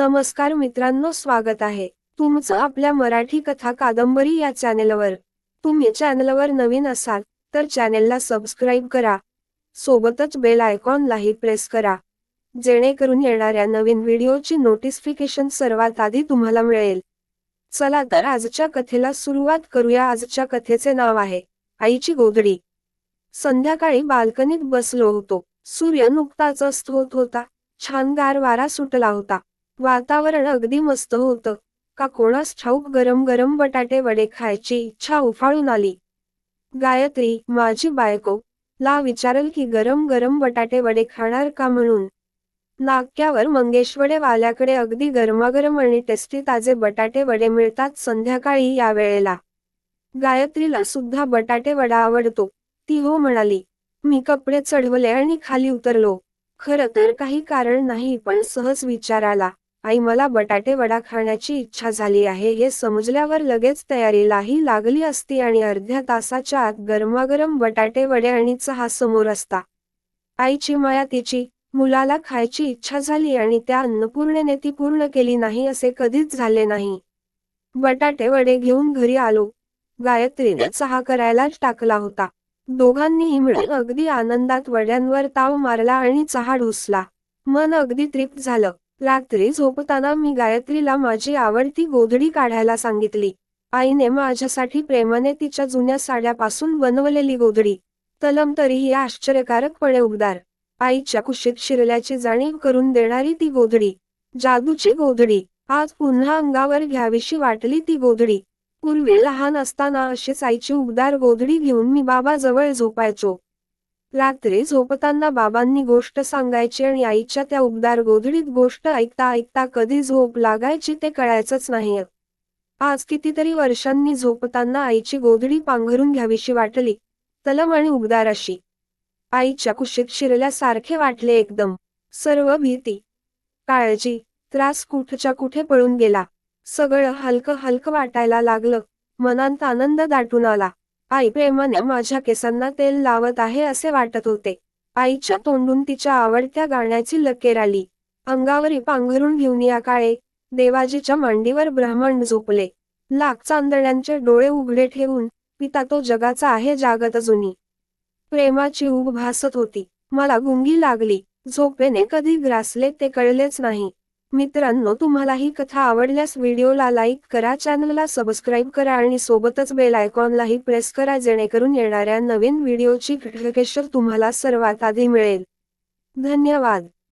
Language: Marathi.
नमस्कार मित्रांनो स्वागत आहे. तुमचं आपल्या मराठी कथा कादंबरी या चॅनेलवर. तुम्ही चॅनेलवर नवीन असाल तर चॅनेलला सबस्क्राईब करा. सोबतच बेल आयकॉनलाही प्रेस करा. जेणेकरून येणाऱ्या नवीन व्हिडिओची नोटिफिकेशन सर्वात आधी तुम्हाला मिळेल. चला तर आजच्या कथेला सुरुवात करूया. आजच्या कथेचे नाव आहे आईची गोधडी. संध्याकाळी बाल्कनीत बसलो होतो. सूर्य नुकताच अस्त होत. होता छान गार वारा सुटला होता. वातावरण अगदी मस्त होतं. का कोणास ठाऊक गरम गरम बटाटे वडे खायची इच्छा उफाळून आली. गायत्री माझी बायको ला विचारल की गरम गरम बटाटे वडे खाणार का म्हणून? नाक्यावर मंगेशवडे वाल्याकडे अगदी गरमागरम आणि टेस्टी ताजे बटाटे वडे मिळतात संध्याकाळी या वेळेला. गायत्रीला सुद्धा बटाटे वडा आवडतो. ती हो म्हणाली मी कपडे चढवले आणि खाली उतरलो. खरं तर काही कारण नाही पण सहज विचाराला आई मला बटाटे वडा खाण्याची इच्छा झाली आहे. हे समजल्यावर लगेच तयारीलाही लागली असती आणि अर्ध्या तासाच्या आत गरमागरम बटाटे वडे आणि चहा समोर असता. आईची माया तिची मुलाला खायची इच्छा झाली आणि त्या अन्नपूर्णेने ती पूर्ण केली नाही असे कधीच झाले नाही. बटाटे वडे घेऊन घरी आलो. गायत्रीने चहा करायलाच टाकला होता. दोघांनीही मिळून अगदी आनंदात वड्यांवर ताव मारला आणि चहा ढोसला. मन अगदी तृप्त झालं. रात्री झोपताना मी गायत्रीला माझी आवडती गोधडी काढायला सांगितली. आईने माझ्यासाठी प्रेमाने तिच्या जुन्या साड्यापासून बनवलेली गोधडी. तलम तरीही आश्चर्यकारकपणे उबदार. आईच्या कुशीत शिरल्याची जाणीव करून देणारी ती गोधडी. जादूची गोधडी. आज पुन्हा अंगावर घ्यावीशी वाटली ती गोधडी. पूर्वी लहान असताना अशीच आईची उबदार गोधडी घेऊन मी बाबा जवळ झोपायचो. रात्री झोपताना बाबांनी गोष्ट सांगायची आणि आईच्या त्या उबदार गोधडीत गोष्ट ऐकता ऐकता कधी झोप लागायची ते कळायचंच नाही. आज कितीतरी वर्षांनी झोपताना आईची गोधडी पांघरून घ्यावीशी वाटली तलम आणि उबदार अशी. आईच्या कुशीत शिरल्यासारखे वाटले एकदम. सर्व भीती काळजी त्रास कुठच्या कुठे पळून गेला. सगळं हलकं हलकं वाटायला लागलं. मनांत आनंद दाटून आला. आई प्रेमाने माझ्या केसांना तेल लावत आहे असे वाटत होते. आईच्या तोंडून तिच्या आवडत्या गाण्याची लकेर आली. अंगावरी पांघरून घेऊन या काळे देवाजीच्या मांडीवर ब्राह्मण झोपले. लाख चांदण्यांचे डोळे उघडे ठेवून पिता तो जगाचा आहे जागत जुनी. प्रेमाची उब भासत होती. मला गुंगी लागली. झोपेने कधी ग्रासले ते कळलेच नाही. मित्रांनो तुम्हाला ही कथा आवडल्यास व्हिडिओला लाईक करा चॅनलला सबस्क्राईब करा आणि सोबतच बेल आयकॉनलाही प्रेस करा जेणेकरून येणाऱ्या नवीन व्हिडिओची नोटिफिकेशन तुम्हाला सर्वात आधी मिळेल. धन्यवाद.